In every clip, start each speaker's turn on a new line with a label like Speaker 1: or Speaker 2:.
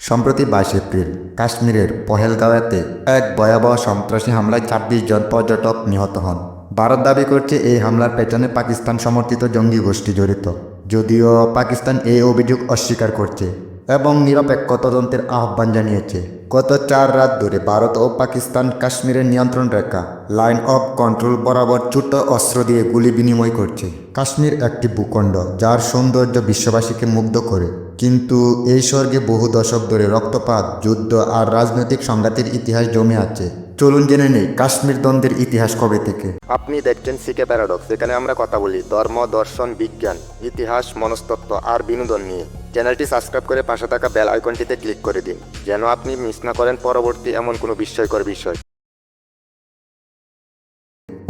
Speaker 1: সম্প্রতি বাইশ এপ্রিল, কাশ্মীরের পহেলগাঁওয়াতে এক ভয়াবহ সন্ত্রাসী হামলায় ছাব্বিশ জন পর্যটক নিহত হন। ভারত দাবি করছে এই হামলার পেছনে পাকিস্তান সমর্থিত জঙ্গি গোষ্ঠী জড়িত। যদিও পাকিস্তান এই অভিযোগ অস্বীকার করছে। এবং নিরপেক্ষ তদন্তের আহ্বান জানিয়েছে। গত চার রাত ধরে ভারত ও পাকিস্তান কাশ্মীরের নিয়ন্ত্রণ রেখা, লাইন অফ কন্ট্রোল বরাবর ছোট অস্ত্র দিয়ে গুলি বিনিময় করছে। কাশ্মীর একটি ভূখণ্ড, যার সৌন্দর্য বিশ্ববাসীকে মুগ্ধ করে। কিন্তু এই স্বর্গে বহু দশক ধরে রক্তপাত, যুদ্ধ আর রাজনৈতিক সংঘাতের ইতিহাস জমে আছে। চলুন জেনে নেই কাশ্মীর দ্বন্দ্বের ইতিহাস কবে থেকে। আপনি দেখছেন সিকে প্যারাডক্স যেখানে আমরা কথা বলি ধর্ম, দর্শন, বিজ্ঞান, ইতিহাস, মনস্তত্ত্ব আর বিনোদন নিয়ে। চ্যানেলটি সাবস্ক্রাইব করে পাশে থাকা বেল আইকনটিতে ক্লিক করে দিন, যেন আপনি মিস না করেন পরবর্তী এমন কোনো বিস্ময়কর বিষয়।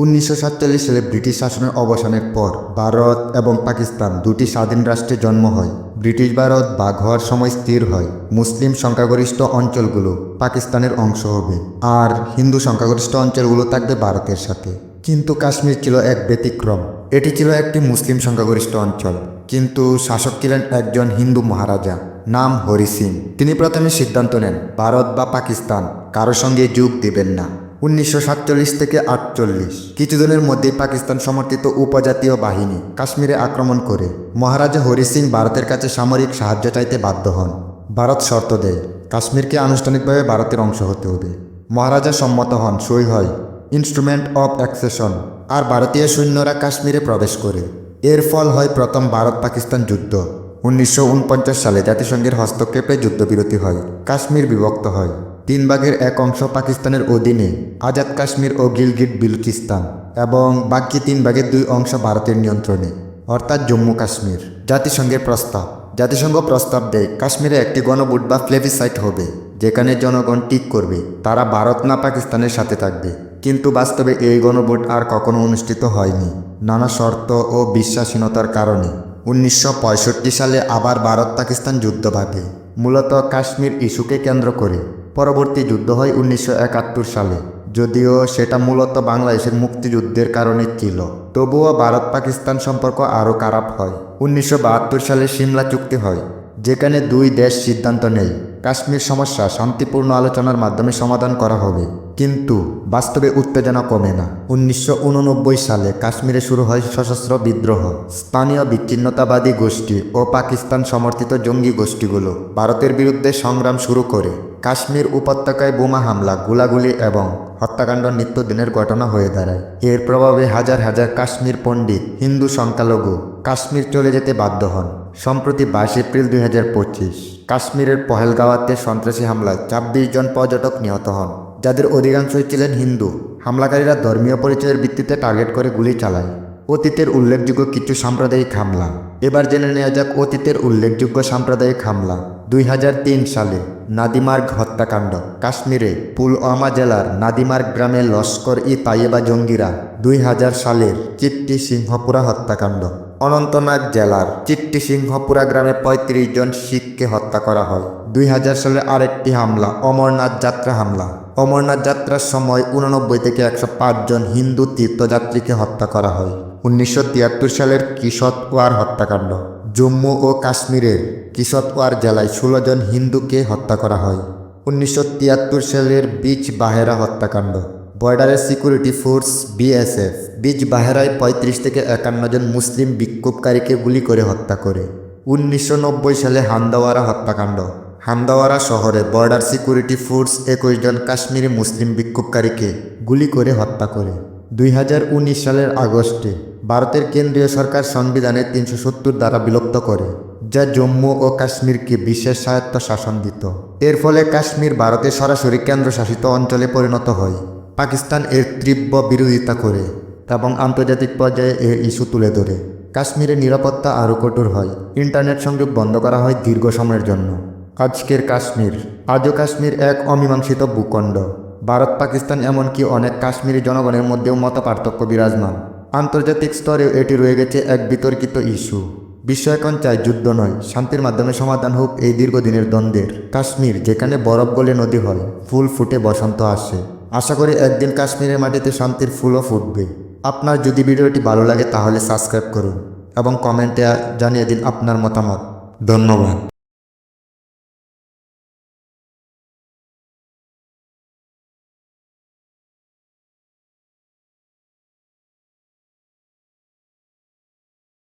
Speaker 1: উনিশশো সাতচল্লিশ সালে ব্রিটিশ শাসনের অবসানের পর ভারত এবং পাকিস্তান দুটি স্বাধীন রাষ্ট্রে জন্ম হয়। ব্রিটিশ ভারত ভাগ হওয়ার সময় স্থির হয়। মুসলিম সংখ্যাগরিষ্ঠ অঞ্চলগুলো পাকিস্তানের অংশ হবে আর হিন্দু সংখ্যাগরিষ্ঠ অঞ্চলগুলো থাকবে ভারতের সাথে। কিন্তু কাশ্মীর ছিল এক ব্যতিক্রম। এটি ছিল একটি মুসলিম সংখ্যাগরিষ্ঠ অঞ্চল, কিন্তু শাসক ছিলেন একজন হিন্দু মহারাজা, নাম হরি সিং। তিনি প্রথমে সিদ্ধান্ত নেন, ভারত বা পাকিস্তান কারও সঙ্গে যোগ দিবেন না। উনিশশো সাতচল্লিশ থেকে আটচল্লিশ। কিছুদিনের মধ্যেই পাকিস্তান সমর্থিত উপজাতীয় বাহিনী কাশ্মীরে আক্রমণ করে। মহারাজা হরি সিং ভারতের কাছে সামরিক সাহায্য চাইতে বাধ্য হন। ভারত শর্ত দেয়, কাশ্মীরকে আনুষ্ঠানিকভাবে ভারতের অংশ হতে হবে। মহারাজা সম্মত হন, সই হয়। ইনস্ট্রুমেন্ট অফ অ্যাক্সেশন আর ভারতীয় সৈন্যরা কাশ্মীরে প্রবেশ করে। এর ফল হয় প্রথম ভারত পাকিস্তান যুদ্ধ। উনিশশো উনপঞ্চাশ সালে জাতিসংঘের হস্তক্ষেপে যুদ্ধবিরতি হয়। কাশ্মীর বিভক্ত হয়। তিন ভাগের এক অংশ পাকিস্তানের অধীনে আজাদ কাশ্মীর ও গিলগিট বিলুচিস্তান এবং বাকি তিন ভাগের দুই অংশ ভারতের নিয়ন্ত্রণে। অর্থাৎ জম্মু কাশ্মীর। জাতিসংঘের প্রস্তাব। জাতিসংঘ প্রস্তাব দেয়, কাশ্মীরে একটি গণভোট বা ফ্লেভিসাইট হবে, যেখানে জনগণ ঠিক করবে, তারা ভারত না পাকিস্তানের সাথে থাকবে। কিন্তু বাস্তবে এই গণভোট আর কখনো অনুষ্ঠিত হয়নি, নানা শর্ত ও বিশ্বাসীনতার কারণে। উনিশশো পঁয়ষট্টি সালে আবার ভারত পাকিস্তান যুদ্ধ বাঁধে মূলত কাশ্মীর ইস্যুকে কেন্দ্র করে। পরবর্তী যুদ্ধ হয় উনিশশো একাত্তর সালে, যদিও সেটা মূলত বাংলাদেশের মুক্তিযুদ্ধের কারণে ছিল। তবুও ভারত পাকিস্তান সম্পর্ক আরও খারাপ হয়। উনিশশো বাহাত্তর সালে সিমলা চুক্তি হয়, যেখানে দুই দেশ সিদ্ধান্ত নেয়। কাশ্মীর সমস্যা শান্তিপূর্ণ আলোচনার মাধ্যমে সমাধান করা হবে। কিন্তু বাস্তবে উত্তেজনা কমে না। উনিশশো উননব্বই সালে কাশ্মীরে শুরু হয় সশস্ত্র বিদ্রোহ। স্থানীয় বিচ্ছিন্নতাবাদী গোষ্ঠী ও পাকিস্তান সমর্থিত জঙ্গি গোষ্ঠীগুলো ভারতের বিরুদ্ধে সংগ্রাম শুরু করে। কাশ্মীর উপত্যকায় বোমা হামলা, গুলাগুলি এবং হত্যাকাণ্ড নিত্যদিনের ঘটনা হয়ে দাঁড়ায়। এর প্রভাবে হাজার হাজার কাশ্মীর পণ্ডিত, হিন্দু সংখ্যালঘু কাশ্মীর চলে যেতে বাধ্য হন। সম্প্রতি বাইশ এপ্রিল দুই হাজার পঁচিশ, কাশ্মীরের পহেলগাঁওয়াতে সন্ত্রাসী হামলায় ছাব্বিশ জন পর্যটক নিহত হন, যাদের অধিকাংশই ছিলেন হিন্দু। হামলাকারীরা ধর্মীয় পরিচয়ের ভিত্তিতে টার্গেট করে গুলি চালায়। অতীতের উল্লেখযোগ্য কিছু সাম্প্রদায়িক হামলা। এবার জেনে নেওয়া যাক অতীতের উল্লেখযোগ্য সাম্প্রদায়িক হামলা। দুই হাজার তিন সালে নাদিমার্গ হত্যাকাণ্ড। কাশ্মীরে পুলওয়ামা জেলার নাদিমার্গ গ্রামে লস্কর ই তাইয়েবা জঙ্গিরা দুই হাজার সালের চিত্তি সিংহপুরা হত্যাকাণ্ড। অনন্তনাগ জেলার চিত্তি সিংহপুরা গ্রামে ৩৫ জন শিখকে হত্যা করা হয়। দুই হাজার সালে আরেকটি হামলা, অমরনাথ যাত্রা হামলা। অমরনাথ যাত্রার সময় উননব্বই থেকে একশো জন হিন্দু তীর্থযাত্রীকে হত্যা করা হয়। উনিশশো তিয়াত্তর সালের কিশতওয়ার হত্যাকাণ্ড। জম্মু ও কাশ্মীরের কিশতওয়ার জেলায় ষোলো জন হিন্দুকে হত্যা করা হয়। উনিশশো তিয়াত্তর সালের বিচ বাহেরা হত্যাকাণ্ড। বর্ডারের সিকিউরিটি ফোর্স বিএসএফ বিচ বাহেরায় পঁয়ত্রিশ থেকে একান্ন জন মুসলিম বিক্ষোভকারীকে গুলি করে হত্যা করে। উনিশশো নব্বই সালে হান্দাওয়ারা হত্যাকাণ্ড। হান্দাওয়ারা শহরে বর্ডার সিকিউরিটি ফোর্স একুশ জন কাশ্মীরি মুসলিম বিক্ষোভকারীকে গুলি করে হত্যা করে। দুই হাজার উনিশ সালের আগস্টে ভারতের কেন্দ্রীয় সরকার সংবিধানে তিনশো সত্তর দ্বারা বিলুপ্ত করে, যা জম্মু ও কাশ্মীরকে বিশেষ স্বায়ত্ত শাসন দিত। এর ফলে কাশ্মীর ভারতের সরাসরি কেন্দ্রশাসিত অঞ্চলে পরিণত হয়। পাকিস্তান এর তীব্র বিরোধিতা করে এবং আন্তর্জাতিক পর্যায়ে এর ইস্যু তুলে ধরে। কাশ্মীরের নিরাপত্তা আরও কঠোর হয়। ইন্টারনেট সংযোগ বন্ধ করা হয় দীর্ঘ সময়ের জন্য। আজকের কাশ্মীর। আজও কাশ্মীর এক অমীমাংসিত ভূখণ্ড। ভারত, পাকিস্তান এমনকি অনেক কাশ্মীরি জনগণের মধ্যেও মত পার্থক্য বিরাজমান। আন্তর্জাতিক স্তরেও এটি রয়ে গেছে এক বিতর্কিত ইস্যু। বিশ্ব এখন চায় যুদ্ধ নয়, শান্তির মাধ্যমে সমাধান হোক এই দীর্ঘদিনের দ্বন্দ্বের। কাশ্মীর, যেখানে বরফ গলে নদী হয়, ফুল ফুটে বসন্ত আসে। আশা করি একদিন কাশ্মীরের মাটিতে শান্তির ফুলও ফুটবে। আপনার যদি ভিডিওটি ভালো লাগে তাহলে সাবস্ক্রাইব করুন এবং কমেন্টে জানিয়ে দিন আপনার মতামত। ধন্যবাদ।